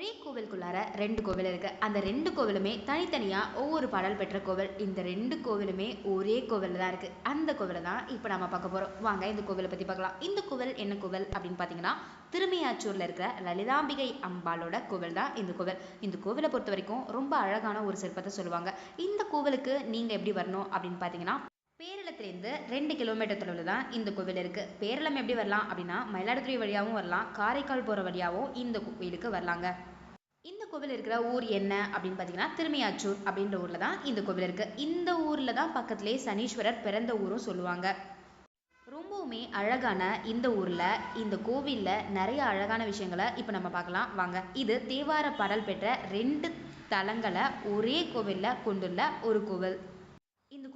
ஒரே கோவிலுக்குள்ளார ரெண்டு கோவில் இருக்குது அந்த ரெண்டு கோவிலுமே தனித்தனியாக ஒவ்வொரு பாடல் பெற்ற கோவில். இந்த ரெண்டு கோவிலுமே ஒரே கோவிலில் தான் இருக்குது அந்த கோவிலை தான் இப்போ நம்ம பார்க்க போகிறோம் வாங்க இந்த கோவிலை பற்றி பார்க்கலாம். இந்த கோவில் என்ன கோவில் அப்படின்னு பார்த்தீங்கன்னா திருமையாச்சூரில் இருக்கிற லலிதாம்பிகை அம்பாளோட கோவில் தான் இந்த கோவில். இந்த கோவிலை பொறுத்த வரைக்கும் ரொம்ப அழகான ஒரு சிற்பத்தை சொல்லுவாங்க. இந்த கோவிலுக்கு நீங்கள் எப்படி வரணும் அப்படின்னு பார்த்தீங்கன்னா பேரளத்துலேருந்து ரெண்டு கிலோமீட்டர் தொலைவில் தான் இந்த கோவில் இருக்குது பேரளம் எப்படி வரலாம் அப்படின்னா மயிலாடுதுறை வழியாகவும் வரலாம் காரைக்கால் போகிற வழியாகவும் இந்த கோவிலுக்கு வரலாங்க. இந்த கோவில் இருக்கிற ஊர் என்ன அப்படின்னு பார்த்தீங்கன்னா திருமையாச்சூர் அப்படின்ற ஊரில் தான் இந்த கோவில் இருக்குது இந்த ஊரில் தான் பக்கத்துலேயே சனீஸ்வரர் பிறந்த ஊரும் சொல்லுவாங்க. ரொம்பவுமே அழகான இந்த ஊரில் இந்த கோவிலில் நிறைய அழகான விஷயங்களை இப்போ நம்ம பார்க்கலாம். வாங்க இது தேவார பாடல் பெற்ற ரெண்டு தலங்களை ஒரே கோவிலில் கொண்டுள்ள ஒரு கோவில்.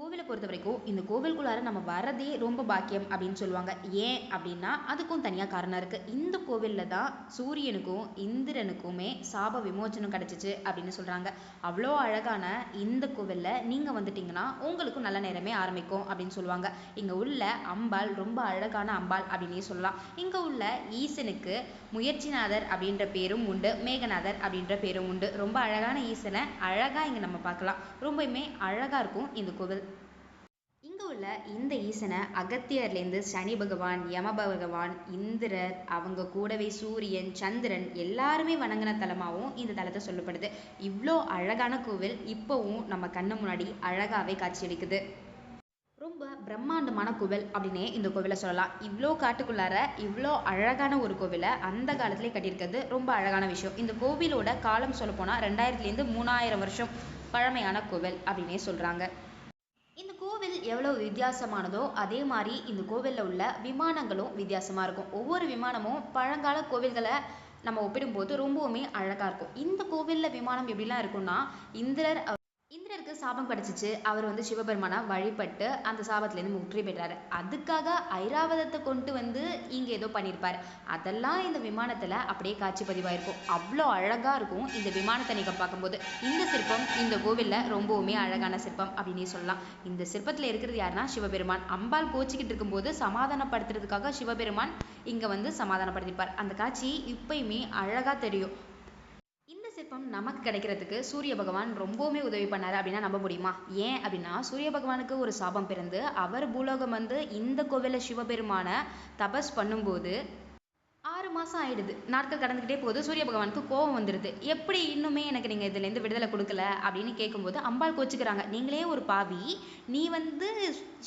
கோவிலை பொறுத்த வரைக்கும் இந்த கோவிலுக்குள்ளார நம்ம வரதே ரொம்ப பாக்கியம் அப்படின்னு சொல்லுவாங்க. ஏன் அப்படின்னா அதுக்கும் தனியாக காரணம் இருக்குது இந்த கோவிலில் தான் சூரியனுக்கும் இந்திரனுக்குமே சாப விமோச்சனம் கிடச்சிச்சு அப்படின்னு சொல்கிறாங்க அவ்வளோ அழகான இந்த கோவிலில் நீங்கள் வந்துட்டிங்கன்னா உங்களுக்கும் நல்ல நேரமே ஆரம்பிக்கும் அப்படின்னு சொல்லுவாங்க. இங்கே உள்ள அம்பாள் ரொம்ப அழகான அம்பாள் அப்படின்னே சொல்லலாம். இங்கே உள்ள ஈசனுக்கு முயற்சிநாதர் அப்படின்ற பேரும் உண்டு. மேகநாதர் அப்படின்ற பேரும் உண்டு. ரொம்ப அழகான ஈசனை அழகாக இங்கே நம்ம பார்க்கலாம். ரொம்பவுமே அழகாக இருக்கும் இந்த கோவில். உள்ள இந்த ஈசனை அகத்தியர்லேருந்து சனி பகவான் யம பகவான் இந்திரர் அவங்க கூடவே சூரியன் சந்திரன் எல்லாருமே வணங்கின தலமாகவும் இந்த தலத்தை சொல்லப்படுது. இவ்வளோ அழகான கோவில் இப்போவும் நம்ம கண்ணு முன்னாடி அழகாகவே காட்சியளிக்குது. ரொம்ப பிரம்மாண்டமான கோவில் அப்படின்னே இந்த கோவிலை சொல்லலாம். இவ்வளோ காட்டுக்குள்ளார இவ்வளோ அழகான ஒரு கோவிலை அந்த காலத்திலே கட்டியிருக்கிறது ரொம்ப அழகான விஷயம். இந்த கோவிலோட காலம் சொல்ல போனால் ரெண்டாயிரத்துலேருந்து மூணாயிரம் வருஷம் பழமையான கோவில் அப்படின்னே சொல்கிறாங்க இந்த கோவில் எவ்வளவு வித்தியாசமானதோ அதே மாதிரி இந்த கோவிலில் உள்ள விமானங்களும் வித்தியாசமாக இருக்கும். ஒவ்வொரு விமானமும் பழங்கால கோவில்களை நம்ம ஒப்பிடும்போது ரொம்பவுமே அழகாக இருக்கும். இந்த கோவிலில் விமானம் எப்படிலாம் இருக்கும்னா இந்திரர் சாபம் கிடச்சிச்சு அவர் வந்து சிவபெருமானை வழிபட்டு அந்த சாபத்திலேருந்து முற்றி பெற்றார். அதுக்காக ஐராவதத்தை கொண்டு வந்து இங்கே ஏதோ பண்ணியிருப்பார் அதெல்லாம் இந்த விமானத்தில் அப்படியே காட்சி பதிவாயிருக்கும். அவ்வளோ அழகாக இருக்கும் இந்த விமானத்தை நீங்கள் பார்க்கும்போது. இந்த சிற்பம் இந்த கோவிலில் ரொம்பவுமே அழகான சிற்பம் அப்படின்னே சொல்லலாம். இந்த சிற்பத்தில் இருக்கிறது யாருன்னா சிவபெருமான். அம்பாள் கோச்சிக்கிட்டு இருக்கும்போது சமாதானப்படுத்துறதுக்காக சிவபெருமான் இங்கே வந்து சமாதானப்படுத்தியிருப்பார் அந்த காட்சி இப்பயுமே அழகாக தெரியும். சிற்பம் நமக்கு கிடைக்கிறதுக்கு சூரிய பகவான் ரொம்பவுமே உதவி பண்ணாரு அப்படின்னா நம்ப முடியுமா? ஏன் அப்படின்னா சூரிய பகவானுக்கு ஒரு சாபம் பிறந்து அவர் பூலோகம் வந்து இந்த கோவிலில் சிவபெருமான தபஸ் பண்ணும்போது மாதம் ஆயிடுது. நாட்கள் கடந்துக்கிட்டே போகுது. சூரிய பகவானுக்கு கோபம் வந்துடுது எப்படி இன்னுமே எனக்கு நீங்கள் இதுலேருந்து விடுதலை கொடுக்கல அப்படின்னு கேட்கும்போது அம்பாள் கோச்சிக்கிறாங்க. நீங்களே ஒரு பாவி நீ வந்து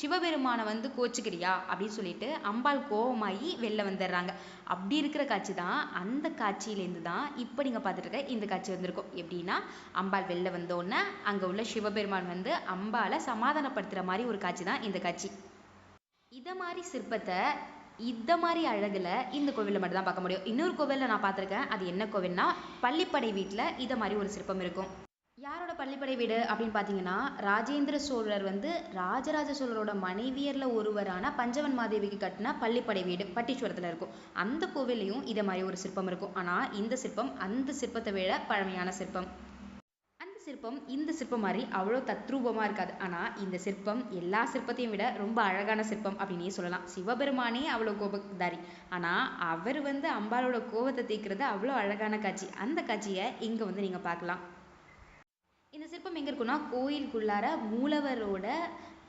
சிவபெருமானை வந்து கோச்சிக்கிறியா அப்படின்னு சொல்லிட்டு அம்பாள் கோபமாகி வெளில வந்துடுறாங்க. அப்படி இருக்கிற காட்சி தான் அந்த காட்சியிலேருந்து தான் இப்போ நீங்கள் பார்த்துட்டு இருக்க இந்த காட்சி வந்திருக்கும். எப்படின்னா அம்பாள் வெளில வந்தோடனே அங்கே உள்ள சிவபெருமான் வந்து அம்பாளை சமாதானப்படுத்துகிற மாதிரி ஒரு காட்சி தான் இந்த காட்சி. இதை மாதிரி சிற்பத்தை இந்த மாதிரி அழகில் இந்த கோவிலில் மட்டும் தான் பார்க்க முடியும். இன்னொரு கோவிலில் நான் பார்த்துருக்கேன். அது என்ன கோவில்னா பள்ளிப்படை வீட்டில் இதை மாதிரி ஒரு சிற்பம் இருக்கும். யாரோட பள்ளிப்படை வீடு அப்படின்னு பார்த்தீங்கன்னா ராஜேந்திர சோழர் வந்து ராஜராஜ சோழரோட மனைவியரில் ஒருவரான பஞ்சவன் மாதேவிக்கு கட்டின பள்ளிப்படை வீடு பட்டீஸ்வரத்தில் இருக்கும். அந்த கோவில்லையும் இதை மாதிரி ஒரு சிற்பம் இருக்கும். ஆனால் இந்த சிற்பம் அந்த சிற்பத்தை விட பழமையான சிற்பம். சிற்பம் இந்த சிற்பம் மாதிரி அவ்வளோ தத்ரூபமாக இருக்காது. ஆனால் இந்த சிற்பம் எல்லா சிற்பத்தையும் விட ரொம்ப அழகான சிற்பம் அப்படின்னே சொல்லலாம். சிவபெருமானே அவ்வளோ கோபதாரி. ஆனால் அவர் வந்து அம்பாளோட கோபத்தை தீர்க்கிறது அவ்வளோ அழகான காட்சி. அந்த காட்சியை இங்கே வந்து நீங்கள் பார்க்கலாம். இந்த சிற்பம் எங்கே இருக்குன்னா கோயிலுக்குள்ளார மூலவரோட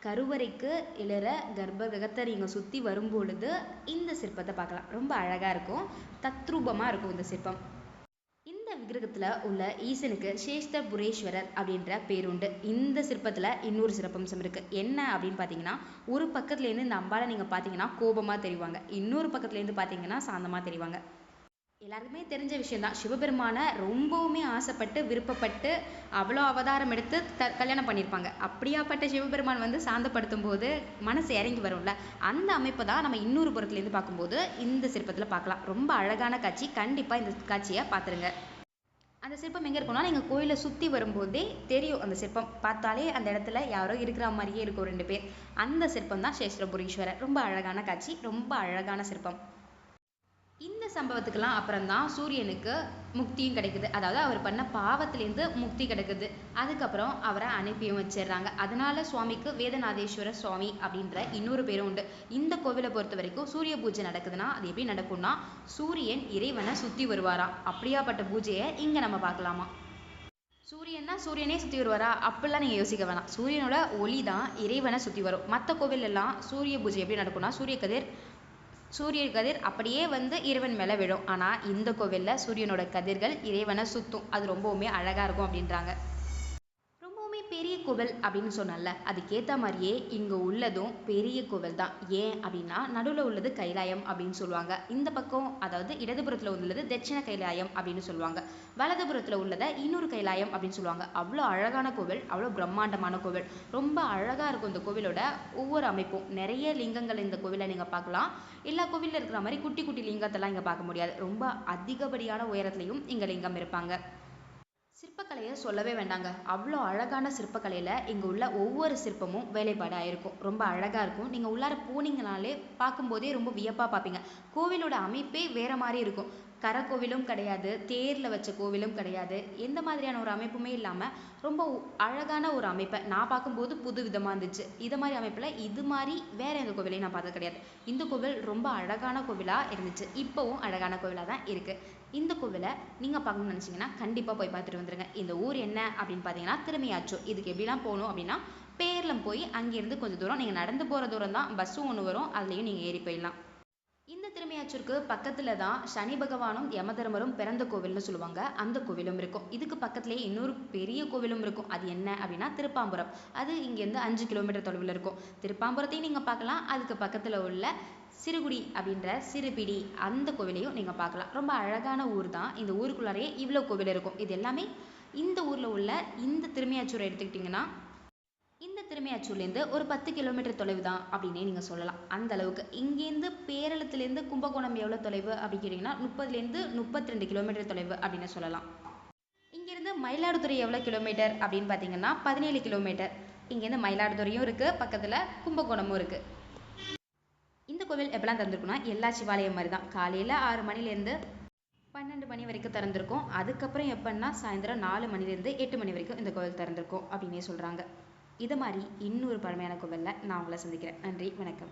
கருவறைக்கு எழுற கர்ப்ப கிரகத்தை நீங்கள் சுற்றி வரும்பொழுது இந்த சிற்பத்தை பார்க்கலாம். ரொம்ப அழகாக இருக்கும். தத்ரூபமாக இருக்கும் இந்த சிற்பம். விக்கிரகத்தில் உள்ள ஈசனுக்கு சேஷ்டபுரேஸ்வரர் அப்படின்ற பேர் உண்டு இந்த சிற்பத்தில் இன்னொரு சிறப்பம்சம் இருக்குது என்ன அப்படின்னு பார்த்தீங்கன்னா ஒரு பக்கத்துலேருந்து இந்த அம்பாலை நீங்கள் பார்த்தீங்கன்னா கோபமாக தெரிவாங்க. இன்னொரு பக்கத்துலேருந்து பார்த்தீங்கன்னா சாந்தமாக தெரிவாங்க. எல்லாருக்குமே தெரிஞ்ச விஷயம்தான். சிவபெருமானை ரொம்பவுமே ஆசைப்பட்டு விருப்பப்பட்டு அவ்வளோ அவதாரம் எடுத்து த கல்யாணம் பண்ணியிருப்பாங்க. அப்படியாப்பட்ட சிவபெருமான் வந்து சாந்தப்படுத்தும் போது மனசு இறங்கி வரும்ல. அந்த அமைப்பை தான் நம்ம இன்னொரு புறத்துலேருந்து பார்க்கும்போது இந்த சிற்பத்தில் பார்க்கலாம். ரொம்ப அழகான காட்சி. கண்டிப்பாக இந்த காட்சியை பார்த்துருங்க. அந்த சிற்பம் எங்கே இருக்கும்னா நீங்கள் கோயிலை சுற்றி வரும்போதே தெரியும். அந்த சிற்பம் பார்த்தாலே அந்த இடத்துல யாரோ இருக்கிற மாதிரியே இருக்கும் ரெண்டு பேர். அந்த சிற்பம் தான் சேஷ்டபுரீஸ்வரர் ரொம்ப அழகான காட்சி ரொம்ப அழகான சிற்பம். இந்த சம்பவத்துக்கெல்லாம் அப்புறம் தான் சூரியனுக்கு முக்தியும் கிடைக்குது. அதாவது அவர் பண்ண பாவத்திலேருந்து முக்தி கிடைக்குது. அதுக்கப்புறம் அவரை அனுப்பியும் வச்சிடுறாங்க. அதனால சுவாமிக்கு வேதநாதேஸ்வர சுவாமி அப்படின்ற இன்னொரு பேரும் உண்டு. இந்த கோவிலை பொறுத்த வரைக்கும் சூரிய பூஜை நடக்குதுன்னா அது எப்படி நடக்கும்னா சூரியன் இறைவனை சுற்றி வருவாராம் அப்படியாப்பட்ட பூஜையை இங்கே நம்ம பார்க்கலாமா? சூரியன்னா சூரியனே சுற்றி வருவாரா? அப்படிலாம் நீங்கள் யோசிக்க வேணாம். சூரியனோட ஒளி தான் இறைவனை சுற்றி வரும். மற்ற கோவிலெல்லாம் சூரிய பூஜை எப்படி நடக்கும்னா சூரிய கதிர் சூரிய கதிர் அப்படியே வந்து இறைவன் மேலே விழும். ஆனால் இந்த கோவிலில் சூரியனோட கதிர்கள் இறைவனை சுற்றும் அது ரொம்பவுமே அழகாக இருக்கும் அப்படின்றாங்க. பெரிய கோவில் அப்படின்னு சொன்னல அதுக்கேற்ற மாதிரியே இங்கே உள்ளதும் பெரிய கோவில் தான். ஏன் அப்படின்னா நடுவில் உள்ளது கைலாயம் அப்படின்னு சொல்லுவாங்க. இந்த பக்கம் அதாவது இடதுபுறத்தில் உள்ளது தட்சிண கைலாயம் அப்படின்னு சொல்லுவாங்க. வலதுபுறத்தில் உள்ளதை இன்னொரு கைலாயம் அப்படின்னு சொல்லுவாங்க. அவ்வளோ அழகான கோவில் அவ்வளோ பிரம்மாண்டமான கோவில். ரொம்ப அழகாக இருக்கும் இந்த கோவிலோட ஒவ்வொரு அமைப்பும். நிறைய லிங்கங்கள் இந்த கோவிலை நீங்கள் பார்க்கலாம். எல்லா கோவிலில் இருக்கிற மாதிரி குட்டி குட்டி லிங்கத்தெல்லாம் இங்கே பார்க்க முடியாது. ரொம்ப அதிகப்படியான உயரத்துலையும் இங்கே லிங்கம் இருப்பாங்க. சிற்பக்கலையை சொல்லவே வேண்டாங்க. அவ்வளோ அழகான சிற்பக்கலையில் இங்கே உள்ள ஒவ்வொரு சிற்பமும் வேலைப்பாடாக இருக்கும் ரொம்ப அழகாக இருக்கும். நீங்கள் உள்ளார போனீங்கனாலே பார்க்கும்போதே ரொம்ப வியப்பாக பார்ப்பீங்க. கோவிலோட அமைப்பே வேறு மாதிரி இருக்கும். கரை கோவிலும் கிடையாது தேரில் வச்ச கோவிலும் கிடையாது. எந்த மாதிரியான ஒரு அமைப்புமே இல்லாமல் ரொம்ப அழகான ஒரு அமைப்பை நான் பார்க்கும்போது புது விதமாக இருந்துச்சு. இது மாதிரி அமைப்பில் இது மாதிரி வேற எந்த கோவிலையும் நான் பார்த்தது கிடையாது. இந்த கோவில் ரொம்ப அழகான கோவிலாக இருந்துச்சு. இப்போவும் அழகான கோவிலாக தான் இருக்குது இந்த கோவிலை நீங்கள் பார்க்கணும்னு நினச்சிங்கன்னா கண்டிப்பாக போய் பார்த்துட்டு வந்துருங்க. இந்த ஊர் என்ன அப்படின்னு பார்த்தீங்கன்னா திருமையாச்சூர் இதுக்கு எப்படிலாம் போகணும் அப்படின்னா பேரில் போய் அங்கேருந்து கொஞ்சம் தூரம் நீங்கள் நடந்து போகிற தூரம் தான் பஸ்ஸும் ஒன்று வரும். அதுலேயும் நீங்கள் ஏறி போயிடலாம். இந்த திருமையாச்சூருக்கு பக்கத்தில் தான் சனி பகவானும் யமதர்மரும் பிறந்த கோவில்னு சொல்லுவாங்க. அந்த கோவிலும் இருக்கும். இதுக்கு பக்கத்துலேயே இன்னொரு பெரிய கோவிலும் இருக்கும். அது என்ன அப்படின்னா திருப்பாம்புரம். அது இங்கேருந்து அஞ்சு கிலோமீட்டர் தொலைவில் இருக்கும். திருப்பாம்புரத்தையும் நீங்கள் பார்க்கலாம். அதுக்கு பக்கத்தில் உள்ள சிறுகுடி அப்படின்ற சிறுபிடி அந்த கோவிலையும் நீங்கள் பார்க்கலாம். ரொம்ப அழகான ஊர் தான். இந்த ஊருக்குள்ளாரையே இவ்வளோ கோவில் இருக்கும். இது எல்லாமே இந்த ஊரில் உள்ள இந்த திருமையாச்சூரை எடுத்துக்கிட்டிங்கன்னா திருமையாச்சூர்லேருந்து ஒரு பத்து கிலோமீட்டர் தொலைவு தான் அப்படின்னே நீங்கள் சொல்லலாம். அந்த அளவுக்கு. இங்கேருந்து பேரளத்துலேருந்து கும்பகோணம் எவ்வளோ தொலைவு அப்படின்னு கேட்டிங்கன்னா முப்பதுலேருந்து முப்பத்தி ரெண்டு கிலோமீட்டர் தொலைவு அப்படின்னு சொல்லலாம். இங்கேருந்து மயிலாடுதுறை எவ்வளோ கிலோமீட்டர் அப்படின்னு பார்த்தீங்கன்னா பதினேழு கிலோமீட்டர். இங்கேருந்து மயிலாடுதுறையும் இருக்குது பக்கத்தில் கும்பகோணமும் இருக்குது இந்த கோவில் எப்பெல்லாம் திறந்துருக்குன்னா எல்லா சிவாலயம் மாதிரி தான். காலையில் ஆறு மணிலேருந்து பன்னெண்டு மணி வரைக்கும் திறந்திருக்கும். அதுக்கப்புறம் எப்படின்னா சாயந்தரம் நாலு மணிலேருந்து எட்டு மணி வரைக்கும் இந்த கோவில் திறந்திருக்கும் அப்படின்னே சொல்கிறாங்க இது மாதிரி இன்னொரு பழமையான கோவிலில் நான் உங்களை சந்திக்கிறேன். நன்றி வணக்கம்.